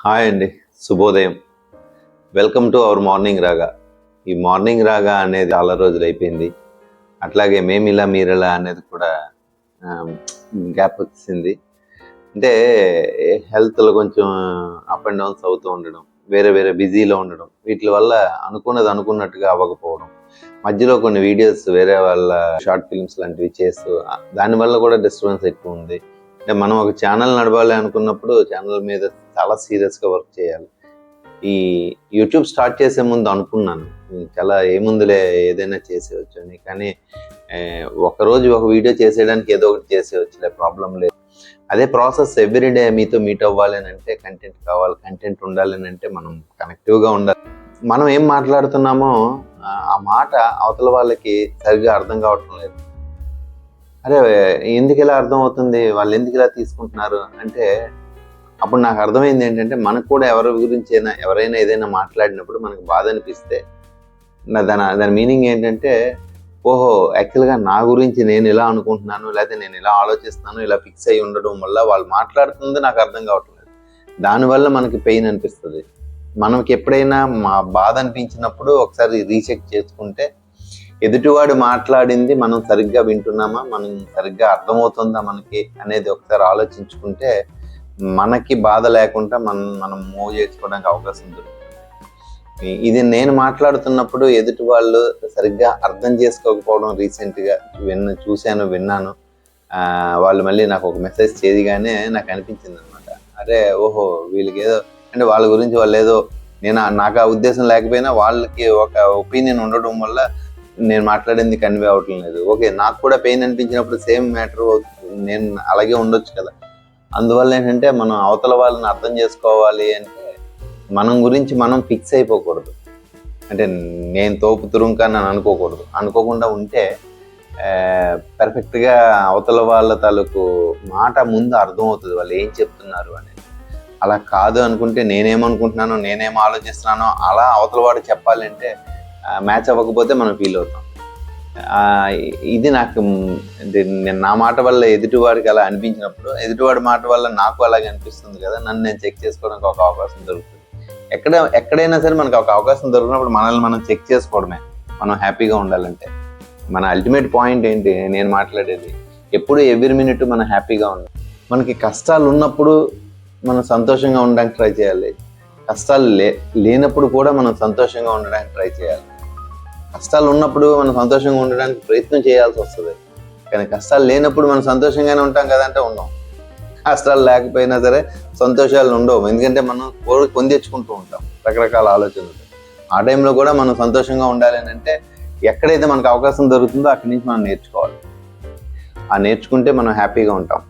Hi అండి శుభోదయం. Welcome to our morning రాగా ఈ మార్నింగ్ రాగా అనేది చాలా రోజులు అయిపోయింది. అట్లాగే మేమిలా మీరిలా అనేది కూడా గ్యాప్ వచ్చింది. అంటే హెల్త్లో కొంచెం అప్ అండ్ డౌన్స్ అవుతూ ఉండడం వేరే వేరే బిజీలో ఉండడం వీటి వల్ల అనుకున్నది అనుకున్నట్టుగా అవ్వకపోవడం మధ్యలో కొన్ని వీడియోస్ వేరే వాళ్ళ షార్ట్ ఫిల్మ్స్ లాంటివి చేస్తూ దానివల్ల కూడా డిస్టర్బెన్స్ ఎక్కువ ఉంది. అంటే మనం ఒక ఛానల్ నడవాలి అనుకున్నప్పుడు ఛానల్ మీద చాలా సీరియస్గా వర్క్ చేయాలి. ఈ యూట్యూబ్ స్టార్ట్ చేసే ముందు అనుకున్నాను చాలా ఏముందిలే ఏదైనా చేసేవచ్చు అని. కానీ ఒకరోజు ఒక వీడియో చేసేయడానికి ఏదో ఒకటి చేసేవచ్చులే ప్రాబ్లం లేదు. అదే ప్రాసెస్ ఎవ్రీడే మీతో మీట్ అవ్వాలి అని అంటే కంటెంట్ కావాలి కంటెంట్ ఉండాలి అని అంటే మనం కనెక్టివ్గా ఉండాలి. మనం ఏం మాట్లాడుతున్నామో ఆ మాట అవతల వాళ్ళకి సరిగ్గా అర్థం కావటం లేదు. అరే ఎందుకు ఇలా అర్థం అవుతుంది వాళ్ళు ఎందుకు ఇలా తీసుకుంటున్నారు? అంటే అప్పుడు నాకు అర్థమైంది ఏంటంటే మనకు కూడా ఎవరి గురించి అయినా ఎవరైనా ఏదైనా మాట్లాడినప్పుడు మనకు బాధ అనిపిస్తే నా దాని దాని మీనింగ్ ఏంటంటే ఓహో యాక్చువల్గా నా గురించి నేను ఇలా అనుకుంటున్నాను? లేకపోతే నేను ఇలా ఆలోచిస్తాను ఇలా ఫిక్స్ అయి ఉండడం వల్ల వాళ్ళు మాట్లాడుతుంది నాకు అర్థం కావట్లేదు దానివల్ల మనకి పెయిన్ అనిపిస్తుంది. మనకి ఎప్పుడైనా మా బాధ అనిపించినప్పుడు ఒకసారి రీచెక్ చేసుకుంటే ఎదుటివాడు మాట్లాడింది మనం సరిగ్గా వింటున్నామా? మనం సరిగ్గా అర్థమవుతుందా మనకి అనేది ఒకసారి ఆలోచించుకుంటే మనకి బాధ లేకుండా మనం మనం మూవ్ చేసుకోవడానికి అవకాశం దొరుకుతుంది. ఇది నేను మాట్లాడుతున్నప్పుడు ఎదుటి వాళ్ళు సరిగ్గా అర్థం చేసుకోకపోవడం రీసెంట్గా విన్న చూశాను విన్నాను. వాళ్ళు మళ్ళీ నాకు ఒక మెసేజ్ చేయగానే నాకు అనిపించింది అనమాట అరే ఓహో వీళ్ళకి ఏదో అంటే వాళ్ళ గురించి వాళ్ళు ఏదో నేను నాకు ఆ ఉద్దేశం లేకపోయినా వాళ్ళకి ఒక ఒపీనియన్ ఉండడం వల్ల నేను మాట్లాడింది కన్వే అవటం లేదు. ఓకే నాకు కూడా పెయిన్ అనిపించినప్పుడు సేమ్ మ్యాటర్ నేను అలాగే ఉండొచ్చు కదా. అందువల్ల ఏంటంటే మనం అవతల వాళ్ళని అర్థం చేసుకోవాలి అంటే మనం గురించి మనం ఫిక్స్ అయిపోకూడదు. అంటే నేను తోపు తురుంకా అని అనుకోకూడదు. అనుకోకుండా ఉంటే పర్ఫెక్ట్గా అవతల వాళ్ళ తాలూకు మాట ముందు అర్థమవుతుంది వాళ్ళు ఏం చెప్తున్నారు అనేది. అలా కాదు అనుకుంటే నేనేమనుకుంటున్నానో నేనేం ఆలోచిస్తున్నానో అలా అవతల వాడు చెప్పాలంటే మ్యాచ్ అవ్వకపోతే మనం ఫీల్ అవుతాం. ఇది నాకు నేను నా మాట వల్ల ఎదుటివాడికి అలా అనిపించినప్పుడు ఎదుటివాడి మాట వల్ల నాకు అలాగే అనిపిస్తుంది కదా నన్ను నేను చెక్ చేసుకోవడానికి ఒక అవకాశం దొరుకుతుంది. ఎక్కడ ఎక్కడైనా సరే మనకు ఒక అవకాశం దొరికినప్పుడు మనల్ని మనం చెక్ చేసుకోవడమే. మనం హ్యాపీగా ఉండాలంటే. మన అల్టిమేట్ పాయింట్ ఏంటి? నేను మాట్లాడేది. ఎప్పుడు ఎవ్రీ మినిట్ మనం హ్యాపీగా ఉండాలి. మనకి కష్టాలు ఉన్నప్పుడు మనం సంతోషంగా ఉండడానికి ట్రై చేయాలి. కష్టాలు లే లేనప్పుడు కూడా మనం సంతోషంగా ఉండడానికి ట్రై చేయాలి. కష్టాలు ఉన్నప్పుడు మనం సంతోషంగా ఉండడానికి ప్రయత్నం చేయాల్సి వస్తుంది. కానీ కష్టాలు లేనప్పుడు మనం సంతోషంగానే ఉంటాం కదంటే ఉన్నాం. కష్టాలు లేకపోయినా సరే సంతోషాలు ఉండవు. ఎందుకంటే మనం కోరి పొందించుకుంటూ ఉంటాం. రకరకాల ఆలోచనలు. ఆ టైంలో కూడా మనం సంతోషంగా ఉండాలి అని అంటే ఎక్కడైతే మనకు అవకాశం దొరుకుతుందో అక్కడి నుంచి మనం నేర్చుకోవాలి. ఆ నేర్చుకుంటే మనం హ్యాపీగా ఉంటాం.